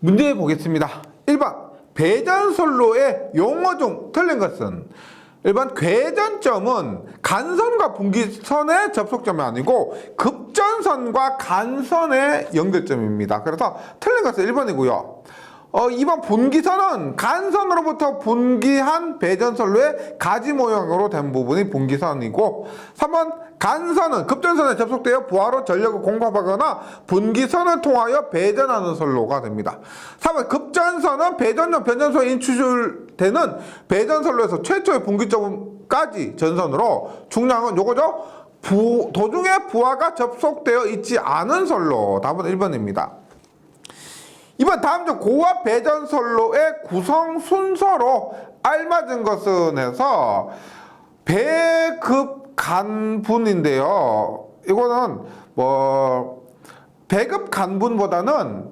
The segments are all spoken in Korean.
문제 보겠습니다. 1번 배전선로의 용어 중 틀린 것은 1번 괴전점은 간선과 분기선의 접속점이 아니고 급전선과 간선의 연결점입니다. 그래서 틀린 것은 1번이고요. 어, 2번 분기선은 간선으로부터 분기한 배전선로의 가지 모양으로 된 부분이 분기선이고 3번 간선은 급전선에 접속되어 부하로 전력을 공급하거나 분기선을 통하여 배전하는 선로가 됩니다. 4번 급전선은 배전용 변전소에 인출되는 배전선로에서 최초의 분기점까지 전선으로 중량은 요거죠. 부, 도중에 부하가 접속되어 있지 않은 선로 답은 1번입니다. 이번 다음 중 고압 배전선로의 구성 순서로 알맞은 것은 해서 배급 간분인데요. 이거는 뭐 배급 간분보다는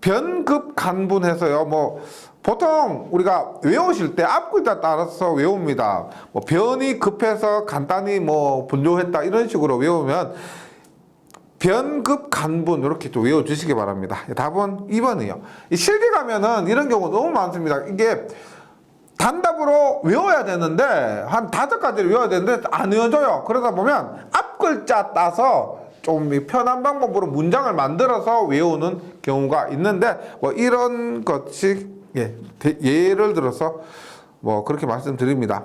변급 간분해서요. 뭐 보통 우리가 외우실 때 앞글자 따라서 외웁니다. 뭐 변이 급해서 간단히 뭐 분류했다 이런 식으로 외우면 변급 간분 이렇게 또 외워주시기 바랍니다. 답은 2번이에요. 이 실기 가면은 이런 경우 너무 많습니다. 이게 단답으로 외워야 되는데 한 다섯 가지를 외워야 되는데 안 외워져요. 그러다 보면 앞 글자 따서 좀 편한 방법으로 문장을 만들어서 외우는 경우가 있는데 뭐 이런 것이 예, 대- 예를 들어서 뭐 그렇게 말씀드립니다.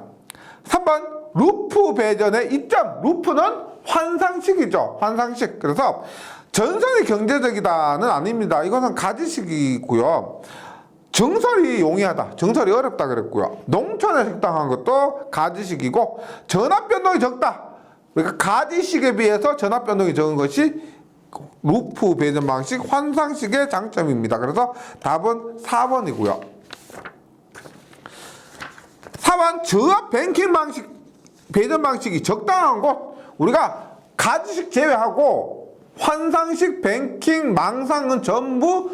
3번 루프 배전의 이점 루프는 환상식이죠. 환상식. 그래서 전선이 경제적이다는 아닙니다. 이것은 가지식이고요. 정설이 용이하다. 정설이 어렵다 그랬고요. 농촌에 적당한 것도 가지식이고 전압 변동이 적다. 그러니까 가지식에 비해서 전압 변동이 적은 것이 루프 배전 방식 환상식의 장점입니다. 그래서 답은 4번이고요. 4번 저압 뱅킹 방식 배전 방식이 적당한 곳 우리가 가지식 제외하고 환상식 뱅킹 망상은 전부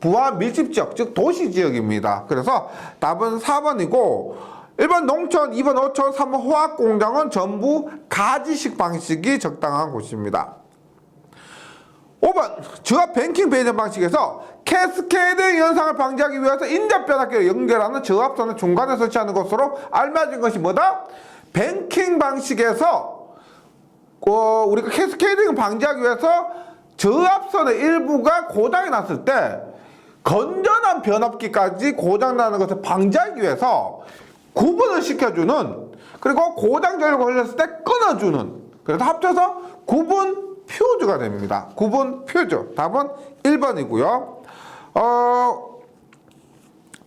부하 밀집 지역 즉 도시 지역입니다. 그래서 답은 4번이고 1번 농촌, 2번 어촌, 3번 화학 공장은 전부 가지식 방식이 적당한 곳입니다. 5번 저압 뱅킹 배전 방식에서 캐스케이드 현상을 방지하기 위해서 인접 변압기를 연결하는 저압선을 중간에 설치하는 것으로 알맞은 것이 뭐다? 뱅킹 방식에서 어, 우리가 캐스케이딩을 방지하기 위해서 저압선의 일부가 고장이 났을 때 건전한 변압기까지 고장나는 것을 방지하기 위해서 구분을 시켜주는 그리고 고장 전력을 걸렸을 때 끊어주는 그래서 합쳐서 구분 퓨즈가 됩니다. 구분 퓨즈 답은 1번이고요. 어,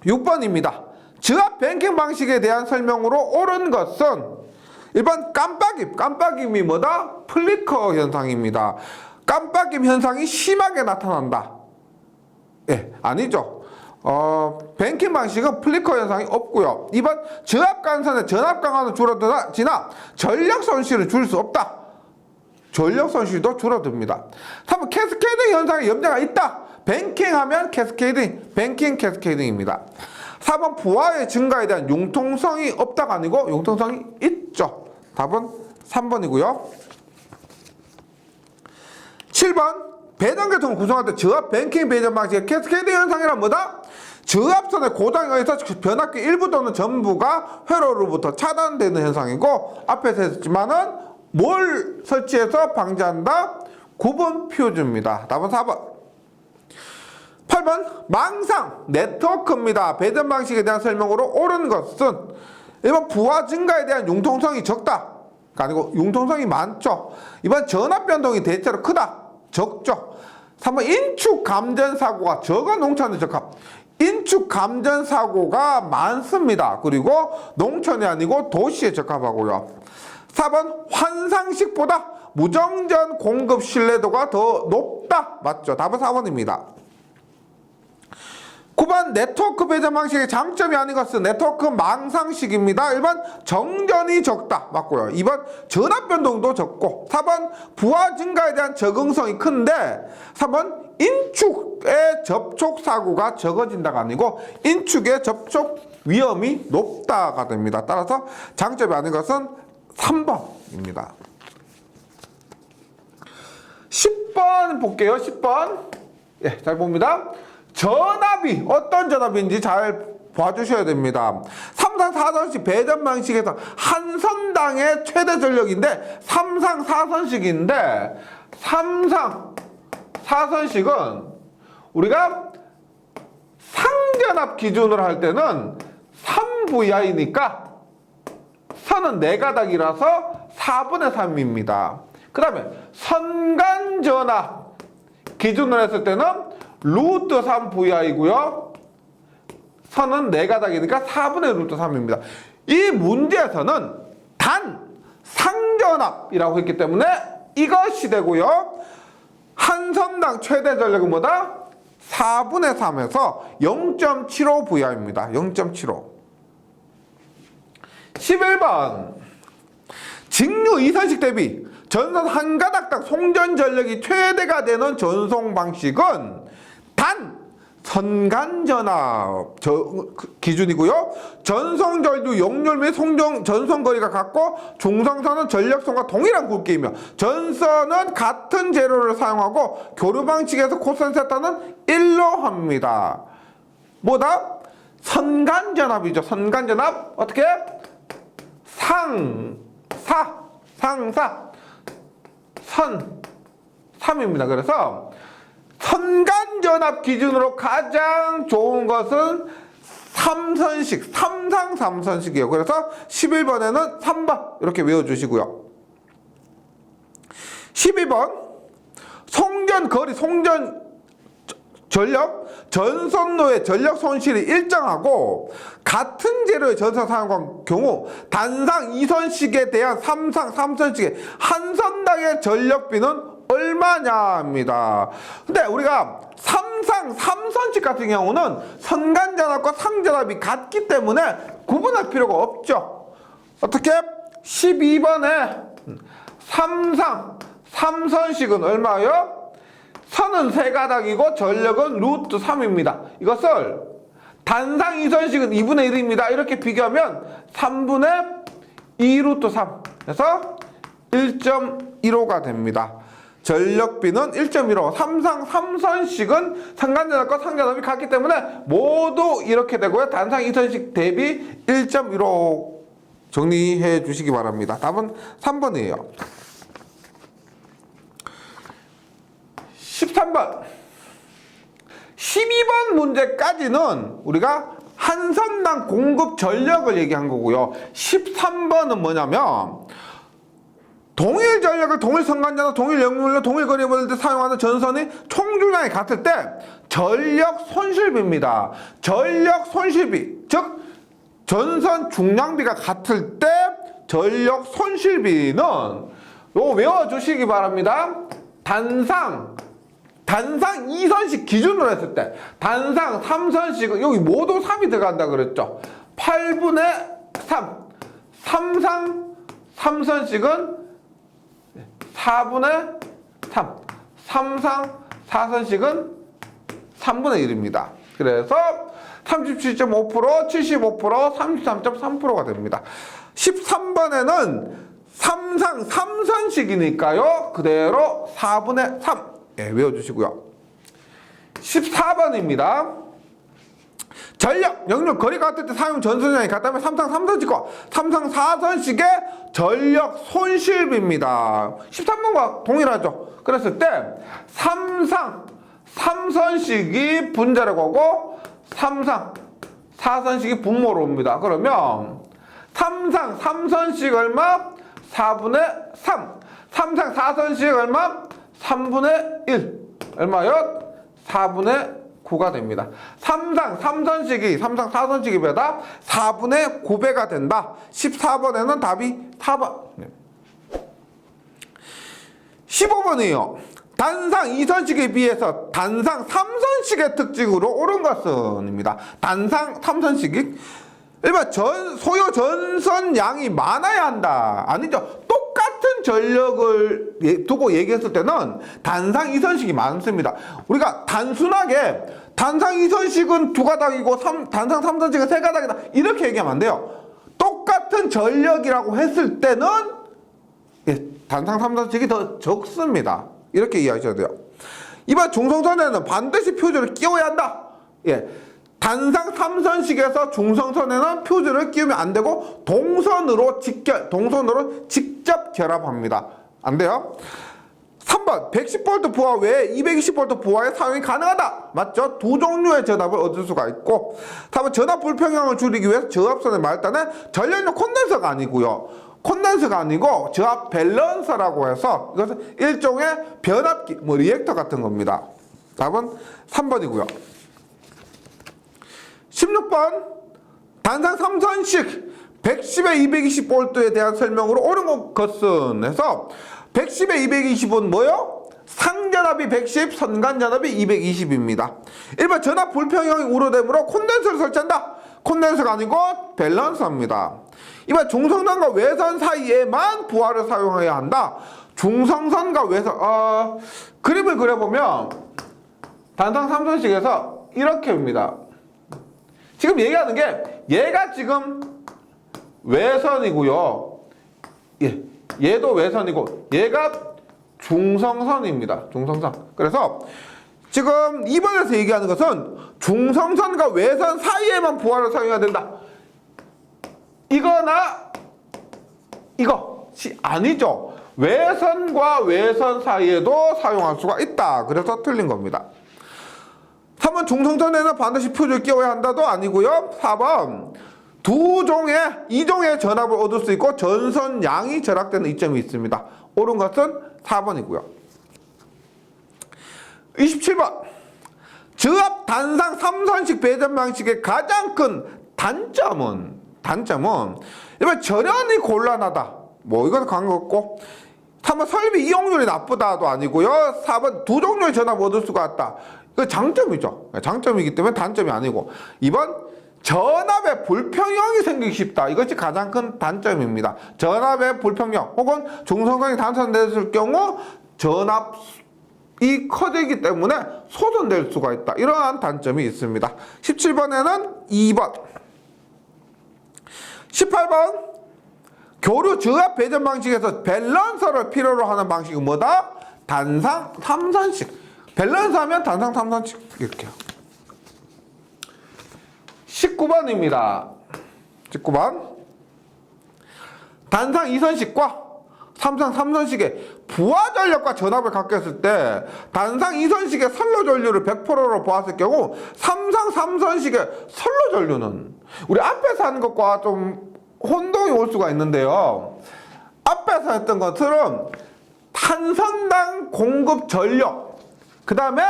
6번입니다. 저압 뱅킹 방식에 대한 설명으로 옳은 것은 1번 깜빡임. 깜빡임이 뭐다? 플리커 현상입니다. 깜빡임 현상이 심하게 나타난다. 예, 아니죠. 어, 뱅킹 방식은 플리커 현상이 없고요. 2번 저압 간선의 전압 강화는 줄어드나 전력 손실을 줄수 없다. 전력 손실도 줄어듭니다. 3번 캐스케이딩 현상에 염려가 있다. 뱅킹하면 캐스케이딩, 뱅킹 캐스케이딩입니다. 4번 부하의 증가에 대한 융통성이 없다가 아니고 융통성이 있죠. 답은 3번이고요. 7번 배전계통을 구성할 때 저압 뱅킹 배전 방식의 캐스케이드 현상이란 뭐다? 저압선의 고장에 의해서 변압기 일부 또는 전부가 회로로부터 차단되는 현상이고 앞에서 했지만은 뭘 설치해서 방지한다? 구분 퓨즈입니다. 답은 4번. 8번 망상 네트워크입니다. 배전 방식에 대한 설명으로 옳은 것은 1번 부하 증가에 대한 융통성이 적다. 아니고 융통성이 많죠. 2번 전압 변동이 대체로 크다. 적죠. 3번 인축 감전 사고가 적은 농촌에 적합. 인축 감전 사고가 많습니다. 그리고 농촌이 아니고 도시에 적합하고요. 4번 환상식보다 무정전 공급 신뢰도가 더 높다. 맞죠? 답은 4번입니다. 9번 네트워크 배전 방식의 장점이 아닌 것은 네트워크 망상식입니다. 1번 정전이 적다. 맞고요. 2번 전압 변동도 적고 4번 부하 증가에 대한 적응성이 큰데 3번 인축의 접촉 사고가 적어진다가 아니고 인축의 접촉 위험이 높다가 됩니다. 따라서 장점이 아닌 것은 3번입니다. 10번 볼게요. 10번. 예, 잘 봅니다. 전압이 어떤 전압인지 잘 봐주셔야 됩니다. 3상 4선식 배전 방식에서 한 선당의 최대 전력인데 3상 4선식인데 3상 4선식은 우리가 상전압 기준으로 할 때는 3VI니까 선은 4가닥이라서 4분의 3입니다. 그 다음에 선간전압 기준으로 했을 때는 루트 3VI고요. 선은 4가닥이니까 4분의 루트 3입니다. 이 문제에서는 단 상전압이라고 했기 때문에 이것이 되고요. 한 선당 최대 전력은 뭐다? 4분의 3에서 0.75VI입니다. 0.75. 11번. 직류 이선식 대비 전선 한 가닥당 송전 전력이 최대가 되는 전송 방식은 단 선간전압 저, 그 기준이고요. 전송절도 용률 및 송정 전송 거리가 같고 중성선은 전력선과 동일한 굵기이며 전선은 같은 재료를 사용하고 교류 방식에서 코선 세타는 1로 합니다. 뭐다? 선간전압이죠. 선간전압 어떻게? 상, 사, 상사, 선, 3입니다. 그래서 선간전압 기준으로 가장 좋은 것은 3선식, 3상 3선식이에요. 그래서 11번에는 3번 이렇게 외워주시고요. 12번 송전 거리, 송전 전력, 전선로의 전력 손실이 일정하고 같은 재료의 전선 사용한 경우 단상 2선식에 대한 3상 3선식의 한 선당의 전력비는 얼마냐입니다. 근데 우리가 3상 3선식 같은 경우는 선간전압과 상전압이 같기 때문에 구분할 필요가 없죠. 어떻게? 12번에 3상 3선식은 얼마요? 선은 세 가닥이고 전력은 루트 3입니다. 이것을 단상 이선식은 2분의 1입니다. 이렇게 비교하면 3분의 2 루트 3. 그래서 1.15가 됩니다. 전력비는 1.15. 3상 3선식은 상간전압과 상전압이 같기 때문에 모두 이렇게 되고요. 단상 이선식 대비 1.15 정리해 주시기 바랍니다. 답은 3번이에요. 13번. 12번 문제까지는 우리가 한 선당 공급 전력을 얘기한 거고요. 13번은 뭐냐면 동일 전력을 동일 선간자나 동일 역률로 동일 거리에 보낼 때 사용하는 전선의 총중량이 같을 때 전력 손실비입니다. 전력 손실비 즉 전선 중량비가 같을 때 전력 손실비는 요 외워주시기 바랍니다. 단상 단상 2선식 기준으로 했을 때 단상 3선식은 여기 모두 3이 들어간다 그랬죠. 8분의 3 삼상 3선식은 4분의 3 삼상 4선식은 3분의 1입니다. 그래서 37.5% 75% 33.3%가 됩니다. 13번에는 삼상 3선식이니까요. 그대로 4분의 3 예, 외워주시고요. 14번입니다. 전력, 영역, 거리가 같을 때 사용 전선량이 같다면 3상 3선식과 3상 4선식의 전력 손실비입니다. 13번과 동일하죠. 그랬을 때 3상 3선식이 분자라고 하고 3상 4선식이 분모로 옵니다. 그러면 3상 3선식 얼마? 4분의 3. 3상 4선식 얼마? 3분의 1. 얼마요? 4분의 9가 됩니다. 3상 3선식이 3상 4선식이 배다 4분의 9배가 된다. 14번에는 답이 4번. 15번이에요. 단상 2선식에 비해서 단상 3선식의 특징으로 옳은 것은입니다. 단상 3선식이 일반 전 소요 전선 양이 많아야 한다. 아니죠. 똑같 은 전력을 예- 두고 얘기했을 때는 단상 2선식이 많습니다. 우리가 단순하게 단상 2선식은 두 가닥이고 삼- 단상 3선식은 세 가닥이다. 이렇게 얘기하면 안 돼요. 똑같은 전력이라고 했을 때는 예, 단상 3선식이 더 적습니다. 이렇게 이해하셔야 돼요. 이번 중성선에는 반드시 표준을 끼워야 한다. 예. 단상 삼선식에서 중성선에는 퓨즈를 끼우면 안 되고 동선으로 직결, 동선으로 직 접 결합합니다. 안 돼요? 3번 110V 부하 외에 220V 부하의 사용이 가능하다. 맞죠? 두 종류의 전압을 얻을 수가 있고 4번 전압 불평형을 줄이기 위해서 저압선의 말단은 전력용 콘덴서가 아니고요. 콘덴서가 아니고 저압 밸런서라고 해서 이것은 일종의 변압기, 뭐 리액터 같은 겁니다. 답은 3번이고요. 16번 단상 3선식 110에 220V에 대한 설명으로 옳은 것은 해서 110에 220은 뭐요? 상전압이 110, 선간전압이 220입니다. 1번 전압 불평형이 우로되므로 콘덴서를 설치한다. 콘덴서가 아니고 밸런서입니다. 2번 중성선과 외선 사이에만 부하를 사용해야 한다. 중성선과 외선 어, 그림을 그려보면 단상 3선식에서 이렇게입니다. 지금 얘기하는 게 얘가 지금 외선이고요. 예, 얘도 외선이고 얘가 중성선입니다. 중성선. 그래서 지금 2번에서 얘기하는 것은 중성선과 외선 사이에만 부하를 사용해야 된다. 이거나 이것이 아니죠. 외선과 외선 사이에도 사용할 수가 있다. 그래서 틀린 겁니다. 3번 중성선에는 반드시 퓨즈를 끼워야 한다도 아니고요. 4번 두 종의 이종의 전압을 얻을 수 있고 전선 양이 절약되는 이점이 있습니다. 옳은 것은 4번이고요. 27번 저압 단상 3선식 배전 방식의 가장 큰 단점은 단점은 일반 전연이 곤란하다. 뭐 이건 관계없고 3번 설비 이용률이 나쁘다도 아니고요. 4번 두 종류의 전압 얻을 수가 있다. 그 장점이죠. 장점이기 때문에 단점이 아니고 2번 전압의 불평형이 생기기 쉽다. 이것이 가장 큰 단점입니다. 전압의 불평형 혹은 중성선이 단선됐을 경우 전압 이 커지기 때문에 소전될 수가 있다. 이러한 단점이 있습니다. 17번에는 2번 18번 교류 저압 배전 방식에서 밸런서를 필요로 하는 방식은 뭐다? 단상 3선식. 밸런스 하면 단상 3선식 이렇게요. 19번입니다. 19번. 단상 2선식과 삼상 3선식의 부하 전력과 전압을 갖게 했을 때 단상 2선식의 선로 전류를 100%로 보았을 경우 삼상 3선식의 선로 전류는 우리 앞에서 하는 것과 좀 혼동이 올 수가 있는데요. 앞에서 했던 것들은 탄선당 공급 전력, 그 다음에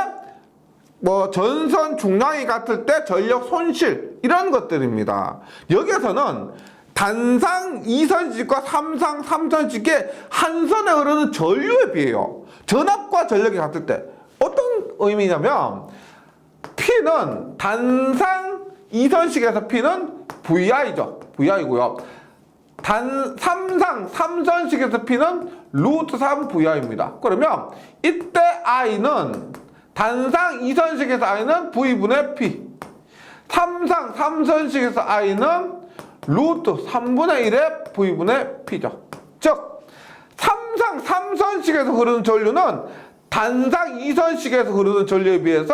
뭐 전선 중량이 같을 때 전력 손실 이런 것들입니다. 여기에서는 단상 2선식과 삼상 3선식의 한 선에 흐르는 전류에 비해요. 전압과 전력이 같을 때 어떤 의미냐면 P는 단상 2선식에서 P는 VI죠. VI고요. 단 3상 3선식에서 P는 루트 3 VI입니다. 그러면 이때 I는 단상 2선식에서 I는 V분의 P 3상 3선식에서 I는 루트 3분의 1의 V분의 P죠. 즉 3상 3선식에서 흐르는 전류는 단상 2선식에서 흐르는 전류에 비해서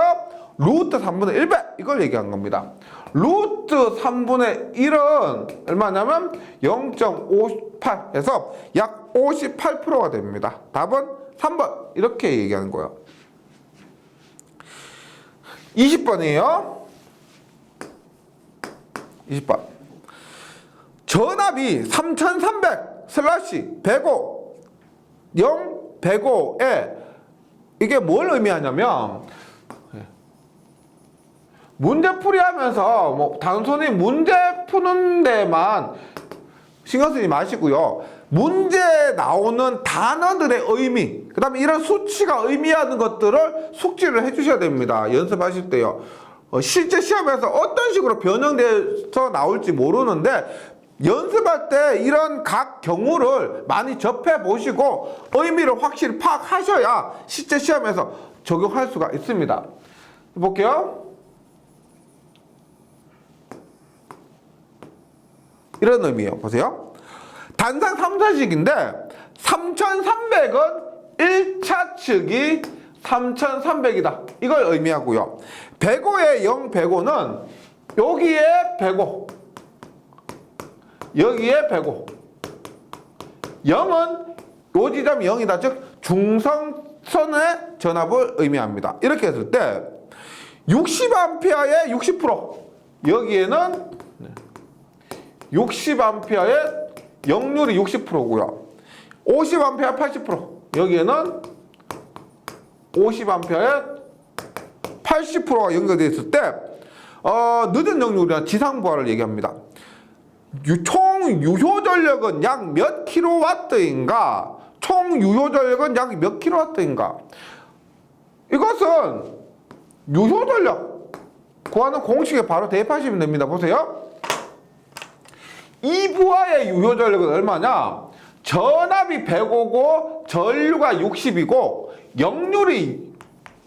루트 3분의 1배 이걸 얘기한 겁니다. 루트 3분의 1은 얼마냐면 0.58해서 약 58%가 됩니다. 답은 3번 이렇게 얘기하는 거예요. 20번이에요. 20번. 전압이 3300 슬래시 105 0 105에 이게 뭘 의미하냐면 문제풀이 하면서 뭐 단순히 문제 푸는 데만 신경 쓰지 마시고요. 문제에 나오는 단어들의 의미, 그 다음에 이런 수치가 의미하는 것들을 숙지를 해주셔야 됩니다. 연습하실 때요. 어, 실제 시험에서 어떤 식으로 변형돼서 나올지 모르는데 연습할 때 이런 각 경우를 많이 접해 보시고 의미를 확실히 파악하셔야 실제 시험에서 적용할 수가 있습니다. 볼게요. 이런 의미예요. 보세요. 단상 3사식인데 3,300은 1차 측이 3,300이다. 이걸 의미하고요. 105의 0, 105는 여기에 105 여기에 105 0은 요 지점이 0이다. 즉 중성선의 전압을 의미합니다. 이렇게 했을 때 60A의 60% 여기에는 60A의 역률이 60%고요 50A 80% 여기에는 50A의 80%가 연결되어 있을 때 어, 늦은 역률이나 지상 부하를 얘기합니다. 유- 총 유효 전력은 약 몇 킬로와트인가? 총 유효 전력은 약 몇 킬로와트인가? 이것은 유효 전력 구하는 공식에 바로 대입하시면 됩니다. 보세요. 이 부하의 유효 전력은 얼마냐? 전압이 105고 전류가 60이고 역률이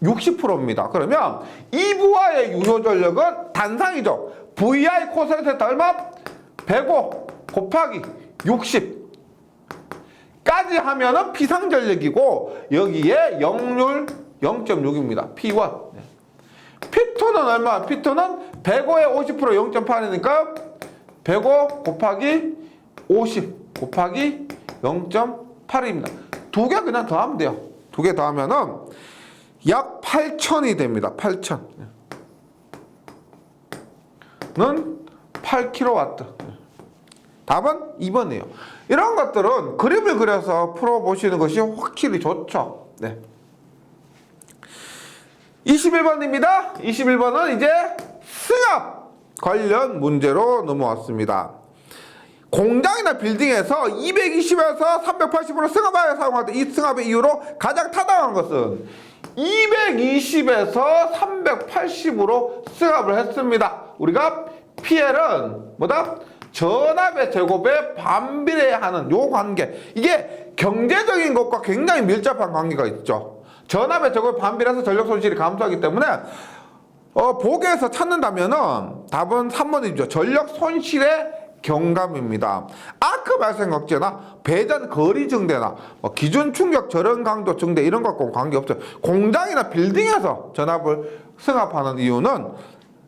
60%입니다. 그러면 이 부하의 유효 전력은 단상이죠. VI 코사인 얼마? 105 곱하기 60 까지 하면은 비상전력이고 여기에 역률 0.6입니다. P1. 네. P2는 얼마? P2는 105에 50% 0.8이니까 105 곱하기 50 곱하기 0.8입니다. 두 개 그냥 더하면 돼요. 두 개 더하면은 약 8천이 됩니다. 8천. 는 8kW. 답은 2번이에요. 이런 것들은 그림을 그려서 풀어보시는 것이 확실히 좋죠. 네. 21번입니다. 21번은 이제 승합 관련 문제로 넘어왔습니다. 공장이나 빌딩에서 220에서 380으로 승합하여 사용할 때 이 승합의 이유로 가장 타당한 것은 220에서 380으로 승합을 했습니다. 우리가 PL은 뭐다? 전압의 제곱에 반비례하는 요 관계. 이게 경제적인 것과 굉장히 밀접한 관계가 있죠. 전압의 제곱에 반비례해서 전력 손실이 감소하기 때문에 어, 보기에서 찾는다면은 답은 3번이죠. 전력 손실의 경감입니다. 아크 발생 억제나 배전 거리 증대나 뭐 기준 충격 절연 강도 증대 이런 것과 관계없어요. 공장이나 빌딩에서 전압을 승합하는 이유는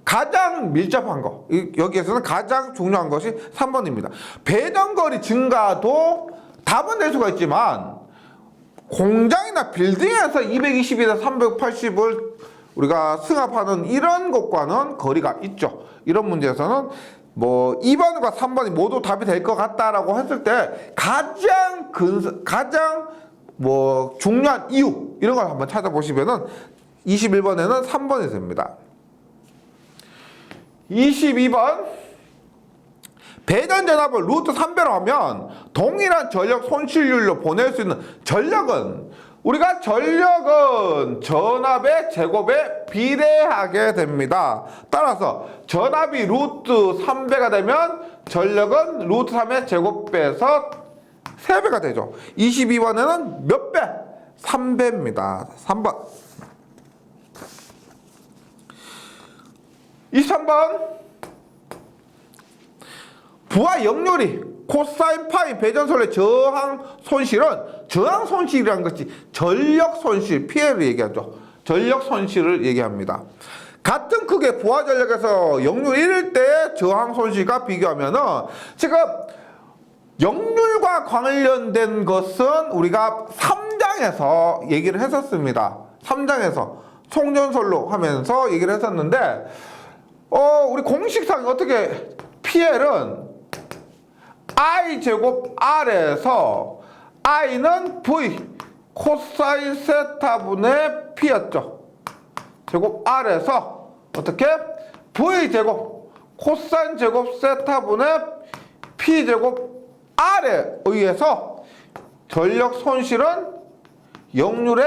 가장 밀접한 거. 이- 여기에서는 가장 중요한 것이 3번입니다. 배전 거리 증가도 답은 될 수가 있지만 공장이나 빌딩에서 220에서 380을 우리가 승합하는 이런 것과는 거리가 있죠. 이런 문제에서는 뭐 2번과 3번이 모두 답이 될 것 같다라고 했을 때 가장 근 가장 뭐 중요한 이유 이런 걸 한번 찾아보시면은 21번에는 3번이 됩니다. 22번 배전 전압을 루트 3배로 하면 동일한 전력 손실률로 보낼 수 있는 전력은 우리가 전력은 전압의 제곱에 비례하게 됩니다. 따라서 전압이 루트 3배가 되면 전력은 루트 3의 제곱배에서 3배가 되죠. 22번에는 몇 배? 3배입니다. 3번. 23번. 부하 역률이 코사인 파이 배전설의 저항 손실은 저항 손실이라는 것이 전력 손실 피해를 얘기하죠. 전력 손실을 얘기합니다. 같은 크기의 부하 전력에서 역률 1일 때 저항 손실과 비교하면은 지금 역률과 관련된 것은 우리가 3장에서 얘기를 했었습니다. 3장에서 송전설로 하면서 얘기를 했었는데 어, 우리 공식상 어떻게 PL은 i 제곱 r에서 i는 v 코사인 세타분의 p였죠. 제곱 r에서 어떻게 v 제곱 코사인 제곱 세타분의 p 제곱 r에 의해서 전력 손실은 역률의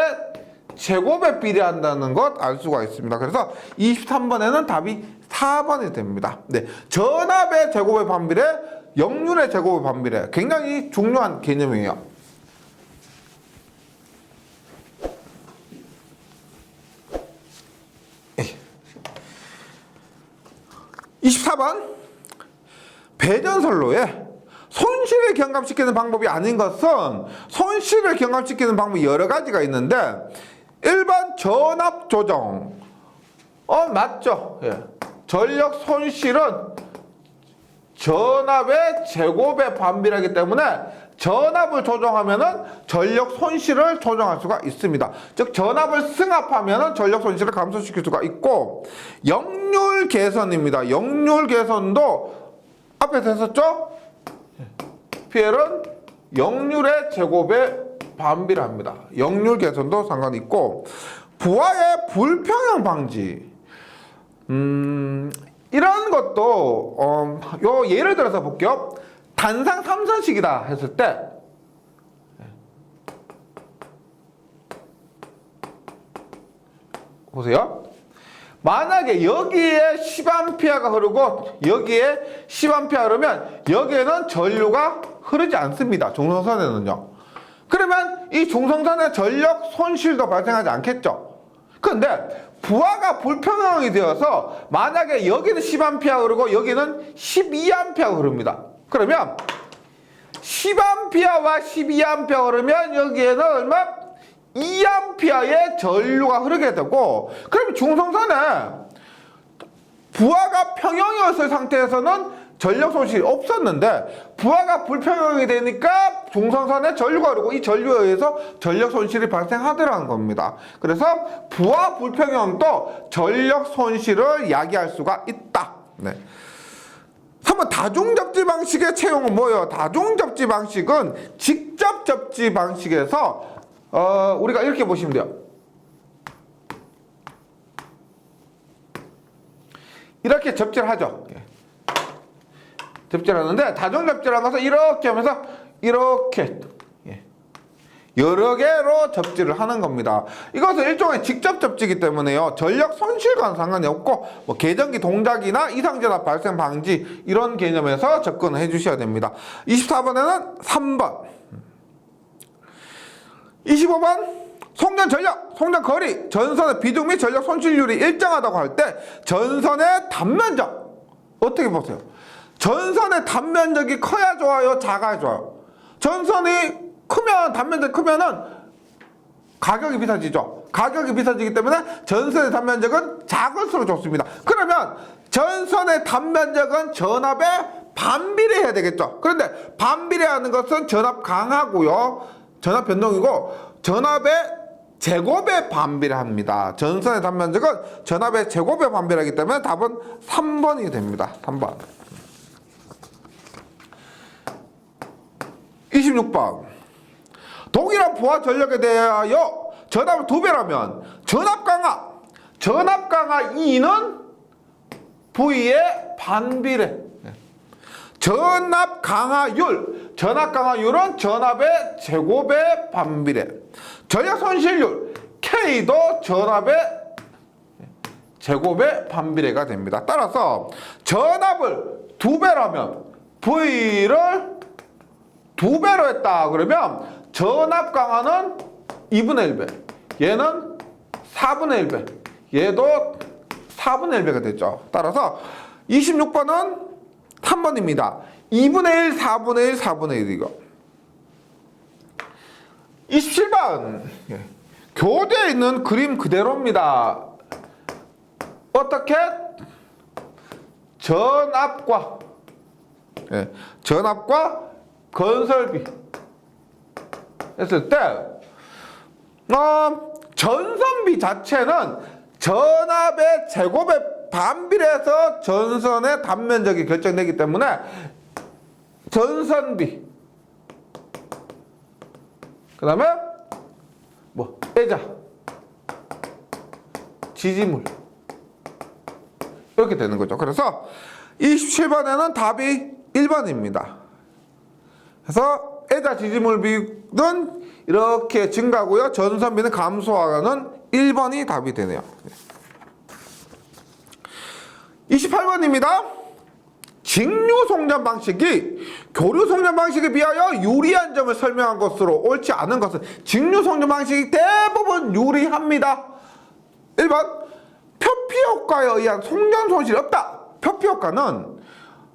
제곱에 비례한다는 것 알 수가 있습니다. 그래서 23번에는 답이 4번이 됩니다. 네. 전압의 제곱의 반비례, 역률의 제곱의 반비례. 굉장히 중요한 개념이에요. 에이. 24번. 배전선로에 손실을 경감시키는 방법이 아닌 것은 손실을 경감시키는 방법이 여러 가지가 있는데 일반 전압 조정 어 맞죠. 예. 전력 손실은 전압의 제곱의 반비례이기 때문에 전압을 조정하면은 전력 손실을 조정할 수가 있습니다. 즉 전압을 승합하면은 전력 손실을 감소시킬 수가 있고 역률 개선입니다. 역률 개선도 앞에서 했었죠? PL은 역률의 제곱의 반비례합니다. 역률 개선도 상관이 있고 부하의 불평형 방지 음, 이런 것도 어, 요 예를 들어서 볼게요. 단상 삼선식이다 했을 때 보세요. 만약에 여기에 10A가 흐르고 여기에 10A 흐르면 여기에는 전류가 흐르지 않습니다. 중성선에는요. 그러면 이 중성선의 전력 손실도 발생하지 않겠죠. 그런데 부하가 불평형이 되어서 만약에 여기는 10A 흐르고 여기는 12A 흐릅니다. 그러면 10A와 12A 흐르면 여기에는 얼마? 2A의 전류가 흐르게 되고 그럼 중성선에 부하가 평형이었을 상태에서는 전력 손실이 없었는데 부하가 불평형이 되니까 중성선에 전류가 흐르고 이 전류에 의해서 전력 손실이 발생하더라는 겁니다. 그래서 부하 불평형도 전력 손실을 야기할 수가 있다. 네. 3번 다중 접지 방식의 채용은 뭐예요? 다중 접지 방식은 직접 접지 방식에서 어, 우리가 이렇게 보시면 돼요. 이렇게 접지를 하죠. 예. 접지를 하는데 다중접지를 하면서 이렇게 하면서 이렇게 예. 여러 개로 접지를 하는 겁니다. 이것은 일종의 직접 접지이기 때문에요. 전력 손실과는 상관이 없고 뭐 계전기 동작이나 이상전압 발생 방지 이런 개념에서 접근을 해주셔야 됩니다. 24번에는 3번 25번 송전 전력, 송전 거리, 전선의 비중 및 전력 손실률이 일정하다고 할 때 전선의 단면적 어떻게 보세요? 전선의 단면적이 커야 좋아요, 작아야 좋아요? 전선이 크면 단면적 크면은 가격이 비싸지죠. 가격이 비싸지기 때문에 전선의 단면적은 작을수록 좋습니다. 그러면 전선의 단면적은 전압에 반비례해야 되겠죠. 그런데 반비례하는 것은 전압 강하고요. 전압 변동이고 전압의 제곱에 반비례합니다. 전선의 단면적은 전압의 제곱에 반비례하기 때문에 답은 3번이 됩니다. 3번. 26번. 동일한 부하 전력에 대하여 전압을 두 배라면 전압 강하, 전압 강하 E는 V의 반비례. 전압 강하율, 전압 강하율은 전압의 제곱의 반비례. 전력 손실률, K도 전압의 제곱의 반비례가 됩니다. 따라서 전압을 두 배라면 V를 두 배로 했다. 그러면 전압 강화는 2분의 1배 얘는 4분의 1배 얘도 4분의 1배가 됐죠. 따라서 26번은 3번입니다. 2분의 1, 4분의 1, 4분의 1 이거. 27번. 예. 교재에 있는 그림 그대로입니다. 어떻게? 전압과 예, 전압과 건설비. 했을 때 어, 전선비 자체는 전압의 제곱에 반비례해서 전선의 단면적이 결정되기 때문에 전선비. 그 다음에 뭐 애자. 지지물. 이렇게 되는 거죠. 그래서 27번에는 답이 1번입니다 그래서 애자 지지물 비는 이렇게 증가하고요. 전선비는 감소하는 1번이 답이 되네요. 28번입니다. 직류 송전 방식이 교류 송전 방식에 비하여 유리한 점을 설명한 것으로 옳지 않은 것은 직류 송전 방식이 대부분 유리합니다. 1번 표피 효과에 의한 송전 손실이 없다. 표피 효과는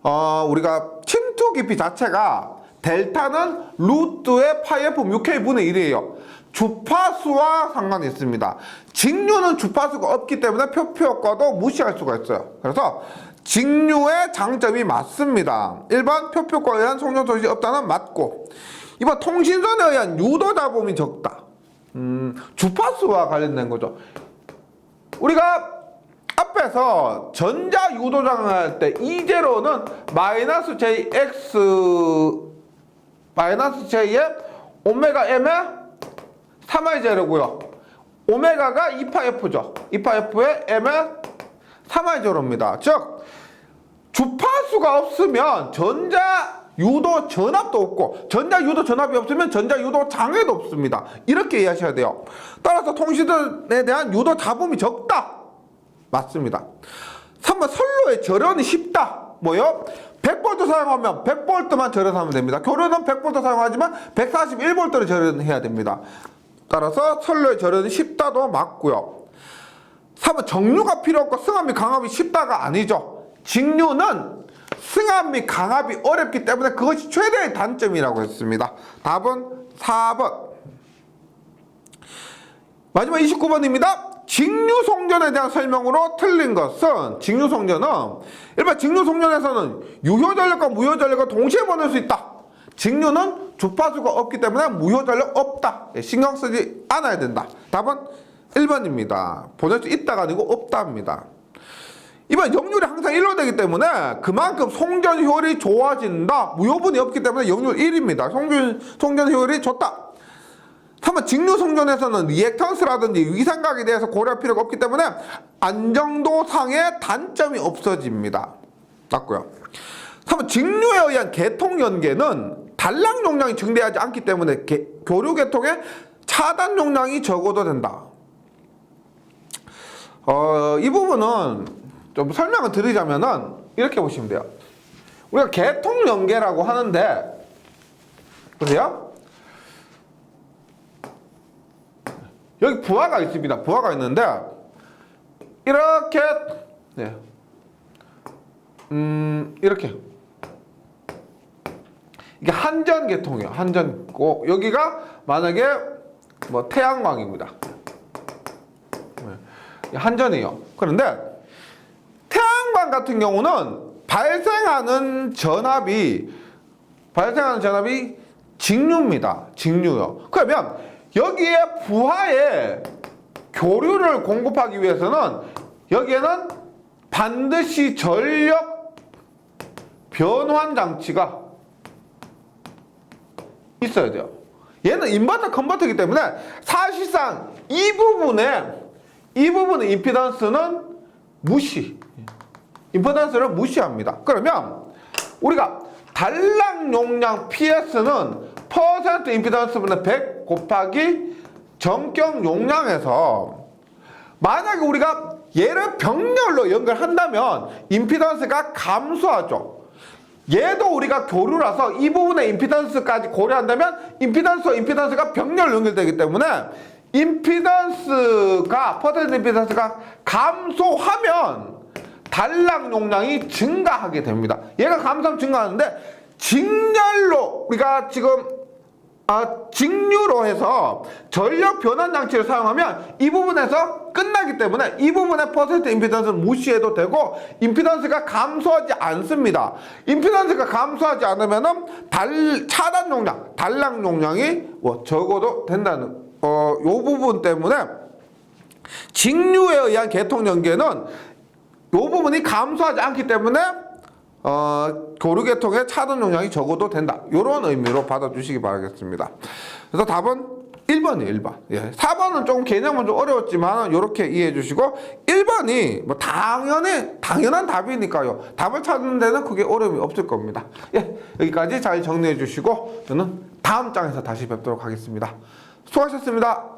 어, 우리가 침투 깊이 자체가 델타는 루트의 파이F 6K분의 1이에요. 주파수와 상관이 있습니다. 직류는 주파수가 없기 때문에 표표 효과도 무시할 수가 있어요. 그래서 직류의 장점이 맞습니다. 1번 표표 효과에 의한 송전 소식이 없다는 맞고 2번 통신선에 의한 유도 잡음이 적다. 음, 주파수와 관련된 거죠. 우리가 앞에서 전자 유도장을 할 때 이제로는 마이너스 jx 마이너스 j의 오메가 m의 3의 제로고요. 오메가가 2파 f죠. 2파 f의 m의 3의 제로입니다. 즉 주파수가 없으면 전자 유도 전압도 없고 전자 유도 전압이 없으면 전자 유도 장애도 없습니다. 이렇게 이해하셔야 돼요. 따라서 통신선에 대한 유도 잡음이 적다. 맞습니다. 3번 선로의 절연이 쉽다. 뭐요? 100V 사용하면 100V만 절연하면 됩니다. 교류는 100V 사용하지만 141V를 절연해야 됩니다. 따라서 선로의 절연이 쉽다도 맞고요. 3번 정류가 필요 없고 승합 및 강압이 쉽다가 아니죠. 직류는 승합 및 강압이 어렵기 때문에 그것이 최대의 단점이라고 했습니다. 답은 4번. 마지막 29번입니다. 직류 송전에 대한 설명으로 틀린 것은 직류 송전은 일반 직류 송전에서는 유효 전력과 무효 전력을 동시에 보낼 수 있다. 직류는 주파수가 없기 때문에 무효 전력 없다. 예, 신경 쓰지 않아야 된다. 답은 1번입니다. 보낼 수 있다가 아니고 없다입니다. 이번 역률이 항상 1로 되기 때문에 그만큼 송전 효율이 좋아진다. 무효분이 없기 때문에 역률 1입니다. 송전, 송전 효율이 좋다. 3번 직류 송전에서는 리액턴스라든지 위상각에 대해서 고려할 필요가 없기 때문에 안정도상의 단점이 없어집니다. 맞고요. 3번 직류에 의한 개통 연계는 단락 용량이 증대하지 않기 때문에 개- 교류 계통의 차단 용량이 적어도 된다. 어, 이 부분은 좀 설명을 드리자면은 이렇게 보시면 돼요. 우리가 개통 연계라고 하는데 보세요. 여기 부하가 있습니다. 부하가 있는데 이렇게 네. 음, 이렇게 이게 한전 계통이에요. 한전 고 여기가 만약에 뭐 태양광입니다. 네. 한전이에요. 그런데 태양광 같은 경우는 발생하는 전압이 발생하는 전압이 직류입니다. 직류요. 그러면 여기에 부하에 교류를 공급하기 위해서는 여기에는 반드시 전력 변환 장치가 있어야 돼요. 얘는 인버터 컨버터이기 때문에 사실상 이 부분에 이 부분의 임피던스는 무시. 임피던스를 무시합니다. 그러면 우리가 단락 용량 PS는 퍼센트 임피던스분의 100 곱하기 전격 용량에서 만약에 우리가 얘를 병렬로 연결한다면 임피던스가 감소하죠. 얘도 우리가 교류라서 이 부분의 임피던스까지 고려한다면 임피던스와 임피던스가 병렬로 연결되기 때문에 임피던스가 퍼센트 임피던스가 감소하면 단락 용량이 증가하게 됩니다. 얘가 감소하면 증가하는데 직렬로 우리가 지금 아, 직류로 해서 전력 변환 장치를 사용하면 이 부분에서 끝나기 때문에 이 부분의 퍼센트 임피던스는 무시해도 되고 임피던스가 감소하지 않습니다. 임피던스가 감소하지 않으면은 달 차단 용량, 단락 용량이 뭐 적어도 된다는 어, 요 부분 때문에 직류에 의한 개통 연계는 요 부분이 감소하지 않기 때문에 어, 고르계통의 차단 용량이 적어도 된다. 이런 의미로 받아주시기 바라겠습니다. 그래서 답은 1번이에요, 1번. 예. 4번은 조금 개념은 좀 어려웠지만 이렇게 이해해 주시고 1번이 뭐 당연히 당연한 답이니까요. 답을 찾는 데는 크게 어려움이 없을 겁니다. 예. 여기까지 잘 정리해 주시고 저는 다음 장에서 다시 뵙도록 하겠습니다. 수고하셨습니다.